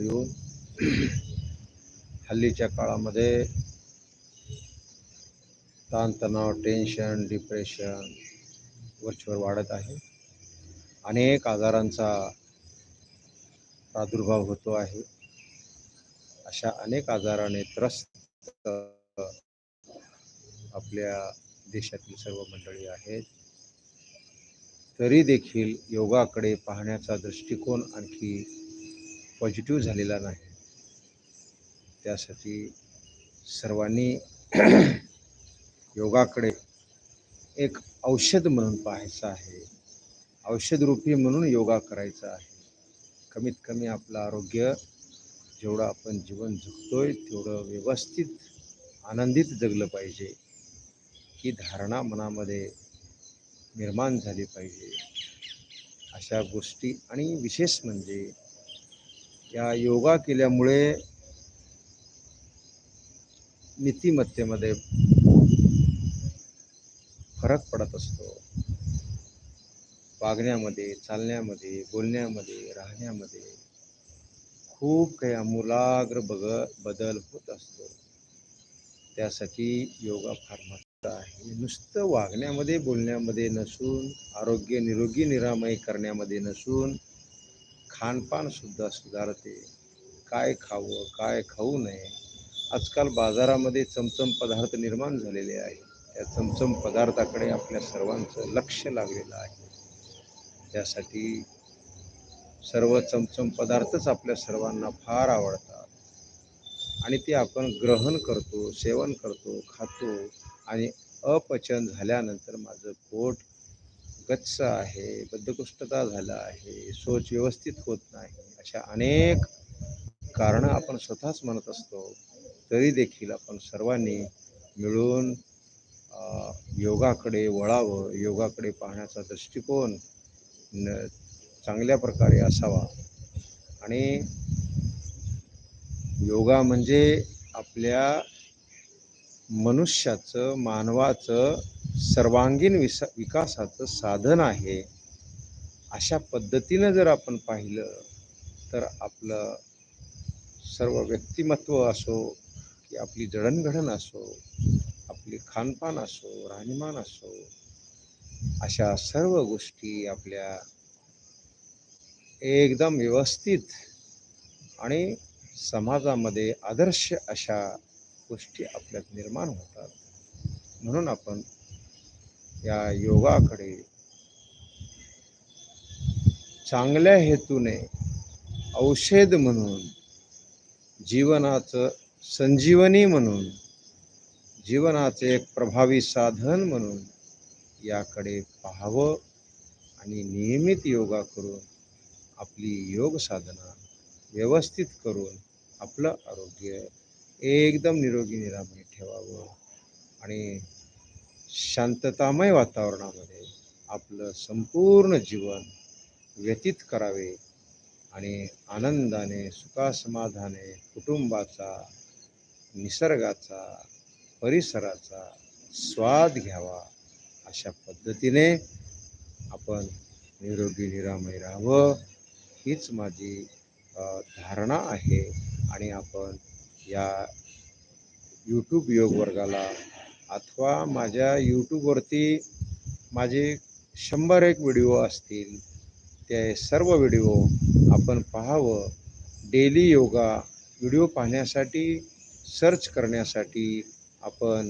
येऊन हल्लीच्या काळामध्ये ताणतणाव टेन्शन डिप्रेशन वरचेवर वाढत आहे. अनेक आजारांचा प्रादुर्भाव होतो आहे. अशा अनेक आजाराने त्रस्त आपल्या देशातील सर्व मंडळी आहेत. तरी देखील योगाकडे पाहण्याचा दृष्टिकोन आणखी पॉझिटिव्ह झालेला नाही. त्यासाठी सर्वांनी योगाकडे एक औषध म्हणून पाहायचं आहे. औषधरूपी म्हणून योगा करायचा आहे. कमीत कमी आपलं आरोग्य जेवढं आपण जीवन जगतोय तेवढं व्यवस्थित आनंदित जगलं पाहिजे. ही धारणा मनामध्ये निर्माण झाली पाहिजे. अशा गोष्टी आणि विशेष म्हणजे या योगा केल्यामुळे नीतिमत्तेमध्ये फरक पडत असतो. वागण्यामध्ये चालण्यामध्ये बोलण्यामध्ये राहण्यामध्ये खूप काही आमूलाग्र बग बदल होत असतो. त्यासाठी योगा फार महत्त्वाचा आहे. नुसतं वागण्यामध्ये बोलण्यामध्ये नसून आरोग्य निरोगी निरामय करण्यामध्ये नसून खानपानसुद्धा सुधारते. काय खावं काय खाऊ नये. आजकाल बाजारामध्ये चमचम पदार्थ निर्माण झालेले आहे त्या चमचम पदार्थाकडे आपल्या सर्वांचं लक्ष लागलेलं आहे. त्यासाठी सर्व चमचम पदार्थच आपल्या सर्वांना फार आवडतात. आणि ते आपण ग्रहण करतो सेवन करतो खातो आणि अपचन झाल्यानंतर माझं पोट गच्च आहे बद्धकुष्ठता झाला आहे सोच व्यवस्थित होत नाही अशा अनेक कारणं आपण स्वतःच म्हणत असतो तरी देखील आपण सर्वांनी मिळून योगाकडे वळावं योगाकडे पाहण्याचा दृष्टिकोन न चांगल्या प्रकारे असावा. आणि योगा म्हणजे आपल्या मनुष्याचं मानवाचं सर्वांगीण विस विकासाचं साधन आहे अशा पद्धतीनं जर आपण पाहिलं तर आपलं सर्व व्यक्तिमत्व असो की आपली जडणघडण असो आपली खानपान असो राहणीमान असो अशा सर्व गोष्टी आपल्या एकदम व्यवस्थित आणि समाजामध्ये आदर्श अशा गोष्टी आपल्यात निर्माण होतात. म्हणून आपण या योगाकडे. चांगल्या हेतूने औषध म्हणून जीवनाचं संजीवनी म्हणून जीवनाचे एक प्रभावी साधन म्हणून याकडे पाहावं आणि नियमित योगा करून आपली योग साधना व्यवस्थित करून आपलं आरोग्य एकदम निरोगी निरामय ठेवावं आणि शांततामय वातावरणामध्ये आपलं संपूर्ण जीवन व्यतीत करावे आणि आनंदाने सुखासमाधाने कुटुंबाचा निसर्गाचा परिसराचा स्वाद घ्यावा अशा पद्धतीने आपण निरोगी निरामय राहावं हीच माझी धारणा आहे. आणि आपण या यूट्यूब योग वर्गाला अथवा माझ्या यूट्यूबवरती माझे शंभर एक व्हिडिओ असतील ते सर्व व्हिडिओ आपण पाहावं. डेली योगा व्हिडिओ पाहण्यासाठी सर्च करण्यासाठी आपण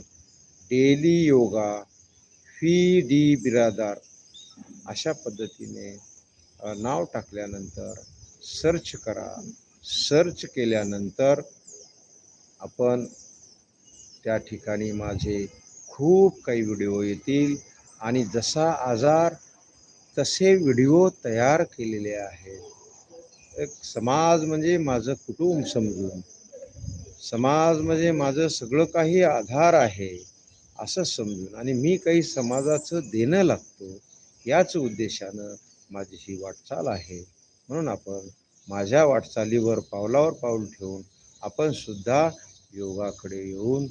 डेली योगा फी डी बिरादार अशा पद्धतीने नाव टाकल्यानंतर सर्च करा. सर्च केल्यानंतर आपण त्या ठिकाणी माझे खूप काही व्हिडिओ येतील. आणि जसा आजार तसे व्हिडिओ तयार केलेले आहेत. एक समाज म्हणजे माझं कुटुंब समजून. समाज म्हणजे माझं सगळं काही आधार आहे असं समजून. आणि मी काही समाजाचं देणं लागतो याच उद्देशानं माझी ही वाटचाल आहे. म्हणून आपण माझ्या वाटचालीवर पावलावर पाऊल ठेवून आपण सुद्धा योगाकडे येऊन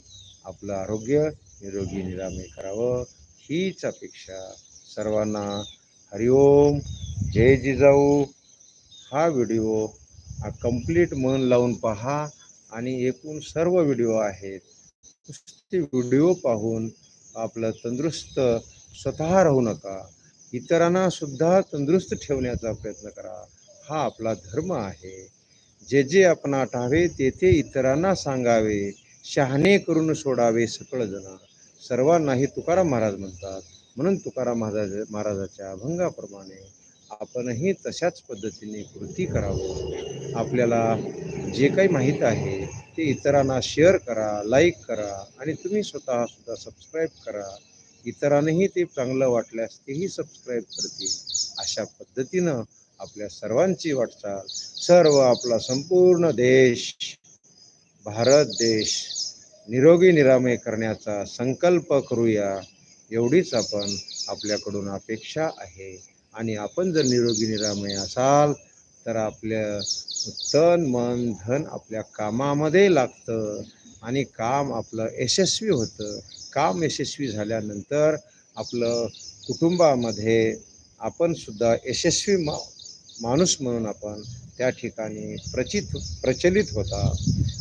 आपलं आरोग्य निरोगी निरामय करावं हीच अपेक्षा सर्वांना. हरिओम. जय जिजाऊ. हा व्हिडिओ हा कंप्लीट मन लावून पहा आणि एकूण सर्व व्हिडिओ आहेत. नुसते व्हिडिओ पाहून आपलं तंदुरुस्त स्वतः राहू नका. इतरांना सुद्धा तंदुरुस्त ठेवण्याचा प्रयत्न करा. हा आपला धर्म आहे. जे जे आपण आठावे ते ते इतरांना सांगावे. शहाणे करून सोडावे सकळ जण सर्वांनाही तुकाराम महाराज म्हणतात म्हणून तुकाराम महाराज महाराजाच्या अभंगाप्रमाणे आपणही तशाच पद्धतीने कृती करावं. आपल्याला जे काही माहीत आहे ते इतरांना शेअर करा लाईक करा आणि तुम्ही स्वतः सुद्धा सबस्क्राईब करा. इतरांनाही ते चांगलं वाटल्यास तेही सबस्क्राईब करतील. अशा पद्धतीनं आपल्या सर्वांची वाटचाल. सर्व आपला संपूर्ण देश भारत देश निरोगी निरामय करण्याचा संकल्प करूया एवढीच आपण आपल्याकडून अपेक्षा आहे. आणि आपण जर निरोगी निरामय असाल तर आपलं तन मन धन आपल्या कामामध्ये लागतं आणि काम आपलं यशस्वी होतं. काम यशस्वी झाल्यानंतर आपलं कुटुंबामध्ये आपणसुद्धा यशस्वी मा माणूस म्हणून आपण त्या ठिकाणी प्रचित प्रचलित होता.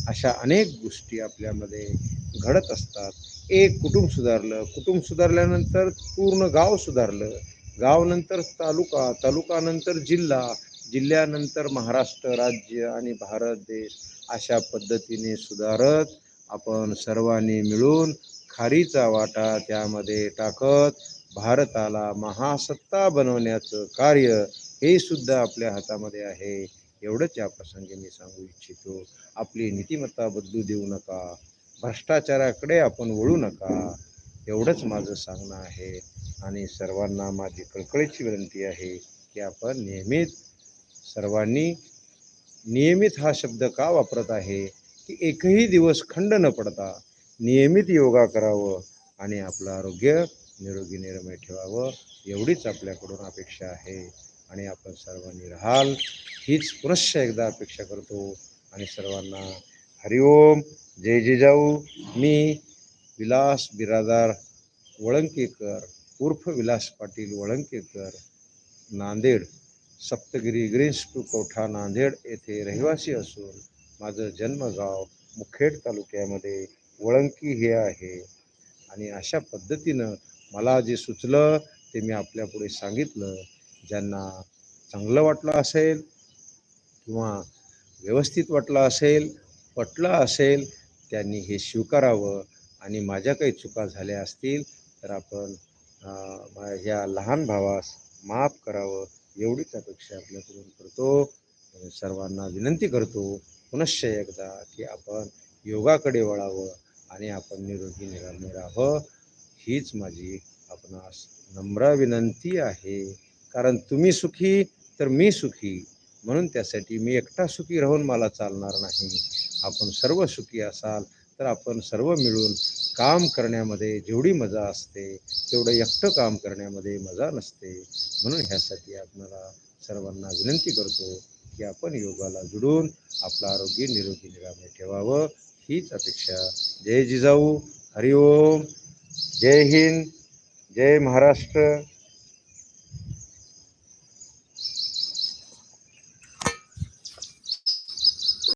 अशा अनेक गोष्टी आपल्यामध्ये घडत असतात. एक कुटुंब सुधारलं कुटुंब सुधारल्यानंतर पूर्ण गाव सुधारलं. गावनंतर तालुका तालुकानंतर जिल्हा जिल्ह्यानंतर महाराष्ट्र राज्य आणि भारत देश अशा पद्धतीने सुधारत आपण सर्वांनी मिळून खारीचा वाटा त्यामध्ये टाकत भारताला महासत्ता बनवण्याचं कार्य हे सुद्धा आपल्या हातामध्ये आहे. एवढंच या प्रसंगी मी सांगू इच्छितो. आपली नीतिमत्ता बदलू देऊ नका. भ्रष्टाचाराकडे आपण वळू नका. एवढंच माझं सांगणं आहे. आणि सर्वांना माझी कळकळीची विनंती आहे की आपण नियमित सर्वांनी नियमित हा शब्द का वापरत आहे? की एकही दिवस खंड न पडता नियमित योगा करावं आणि आपलं आरोग्य निरोगी निरमय ठेवावं एवढीच आपल्याकडून अपेक्षा आहे. आणि आपण सर्वांनी राहाल. हीच पुनश्च एकदा अपेक्षा करतो. आणि सर्वांना हरिओम जय जिजाऊ. मी विलास बिरादार वळंकेकर उर्फ विलास पाटील वळंकेकर नांदेड सप्तगिरी ग्रीन्स टू कवठा नांदेड येथे रहिवासी असून माझं जन्मगाव मुखेड तालुक्यामध्ये वळंकी हे आहे. आणि अशा पद्धतीनं मला जे सुचलं ते मी आपल्यापुढे सांगितलं. ज्यांना चांगलं वाटलं असेल किंवा व्यवस्थित वाटलं असेल पटलं असेल त्यांनी हे स्वीकारावं आणि माझ्या काही चुका झाल्या असतील तर आपण ह्या लहान भावास माफ करावं एवढीच अपेक्षा आपल्याकडून करतो. सर्वांना विनंती करतो पुनश्च एकदा की आपण योगाकडे वळावं आणि आपण निरोगी निरामय राहावं. हीच माझी आपणास नम्र विनंती आहे. कारण तुम्ही सुखी तर मी सुखी. म्हणून त्यासाठी मी एकटा सुखी राहून मला चालणार नाही. आपण सर्व सुखी असाल तर आपण सर्व मिळून काम करण्यामध्ये जेवढी मजा असते तेवढं एकटं काम करण्यामध्ये मजा नसते. म्हणून ह्यासाठी आपणाला सर्वांना विनंती करतो की आपण योगाला जुडून आपलं आरोग्य निरोगी निरामय ठेवावं. हीच अपेक्षा. जय जिजाऊ. हरिओम जय हिंद. जय महाराष्ट्र.